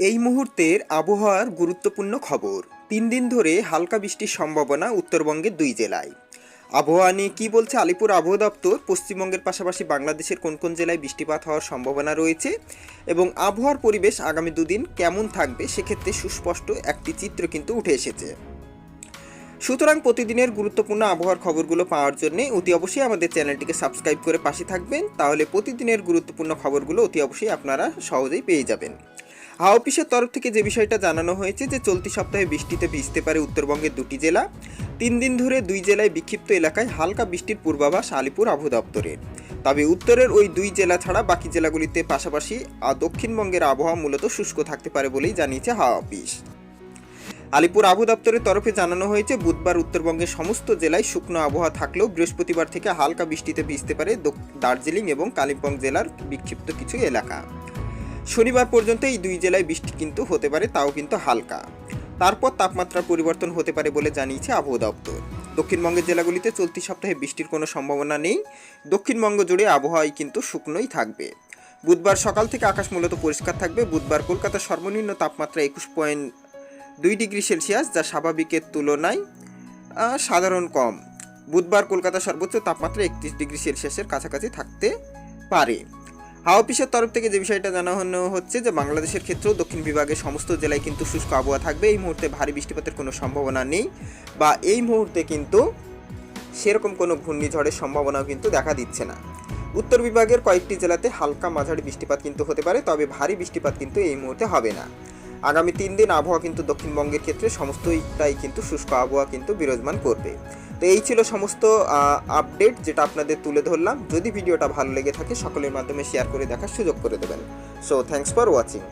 এই মুহূর্তের আবহাওয়ার গুরুত্বপূর্ণ খবর। তিন দিন ধরে হালকা বৃষ্টির সম্ভাবনা উত্তরবঙ্গের দুই জেলায়। আবহাওয়া নিয়ে কী বলছে আলিপুর আবহাওয়া দপ্তর? পশ্চিমবঙ্গের পাশাপাশি বাংলাদেশের কোন কোন জেলায় বৃষ্টিপাত হওয়ার সম্ভাবনা রয়েছে? এবং আবহাওয়ার পরিবেশ আগামী দুদিন কেমন থাকবে? সেক্ষেত্রে সুস্পষ্ট একটি চিত্র কিন্তু উঠে এসেছে। সুতরাং প্রতিদিনের গুরুত্বপূর্ণ আবহাওয়ার খবরগুলো পাওয়ার জন্য অতি অবশ্যই আমাদের চ্যানেলটিকে সাবস্ক্রাইব করে পাশে থাকবেন। তাহলে প্রতিদিনের গুরুত্বপূর্ণ খবরগুলো অতি অবশ্যই আপনারা সহজেই পেয়ে যাবেন। হাওয়া অফিসের তরফ থেকে যে বিষয়টা জানানো হয়েছে যে চলতি সপ্তাহে বৃষ্টিতে ভিজতে পারে উত্তরবঙ্গের দুটি জেলা। তিন দিন ধরে দুই জেলায় বিক্ষিপ্ত এলাকায় হালকা বৃষ্টির পূর্বাভাস আলিপুর আবহাওয়া দপ্তরের। তবে উত্তরের ওই দুই জেলা ছাড়া বাকি জেলাগুলিতে পাশাপাশি আহ, দক্ষিণবঙ্গের আবহাওয়া মূলত শুষ্ক থাকতে পারে বলেই জানিয়েছে হাওয়া অফিস। আলিপুর আবু দপ্তরের তরফে জানানো হয়েছে বুধবার উত্তরবঙ্গের সমস্ত জেলায় শুকনো আবহাওয়া থাকলেও বৃহস্পতিবার থেকে হালকা বৃষ্টিতে ভিজতে পারে দার্জিলিং এবং কালিম্পং জেলার বিক্ষিপ্ত কিছু এলাকা। শনিবার পর্যন্ত এই দুই জেলায় বৃষ্টি কিন্তু হতে পারে, তাও কিন্তু হালকা। তারপর তাপমাত্রার পরিবর্তন হতে পারে বলে জানিয়েছে আবহাওয়া দপ্তর। দক্ষিণবঙ্গের জেলাগুলিতে চলতি সপ্তাহে বৃষ্টির কোনো সম্ভাবনা নেই। দক্ষিণবঙ্গ জুড়ে আবহাওয়াই কিন্তু শুকনোই থাকবে। বুধবার সকাল থেকে আকাশ মূলত পরিষ্কার থাকবে। বুধবার কলকাতার সর্বনিম্ন তাপমাত্রা একুশ পয়েন্ট দুই ডিগ্রি সেলসিয়াস, যা স্বাভাবিকের তুলনায় সাধারণ কম। বুধবার কলকাতা সর্বোচ্চ তাপমাত্রা একত্রিশ ডিগ্রি সেলসিয়াসের কাছাকাছি থাকতে পারে। হাওয়া অফিসের তরফ থেকে যে বিষয়টা জানানো হচ্ছে যে বাংলাদেশের ক্ষেত্রেও দক্ষিণ বিভাগের সমস্ত জেলায় কিন্তু শুষ্ক আবহাওয়া থাকবে। এই মুহূর্তে ভারী বৃষ্টিপাতের কোনো সম্ভাবনা নেই বা এই মুহূর্তে কিন্তু সেরকম কোনো ঘূর্ণিঝড়ের সম্ভাবনাও কিন্তু দেখা দিচ্ছে না। উত্তর বিভাগের কয়েকটি জেলাতে হালকা মাঝারি বৃষ্টিপাত কিন্তু হতে পারে, তবে ভারী বৃষ্টিপাত কিন্তু এই মুহূর্তে হবে না। আগামী তিন দিন আবহাওয়া কিন্তু দক্ষিণবঙ্গের ক্ষেত্রে সমস্তটাই কিন্তু শুষ্ক আবহাওয়া কিন্তু বিরাজমান করবে। তো এই ছিল সমস্ত আপডেট যেটা আপনাদের তুলে ধরলাম। যদি ভিডিওটা ভালো লেগে থাকে, সকলের মাধ্যমে শেয়ার করে দেখার সুযোগ করে দেবেন। So thanks for watching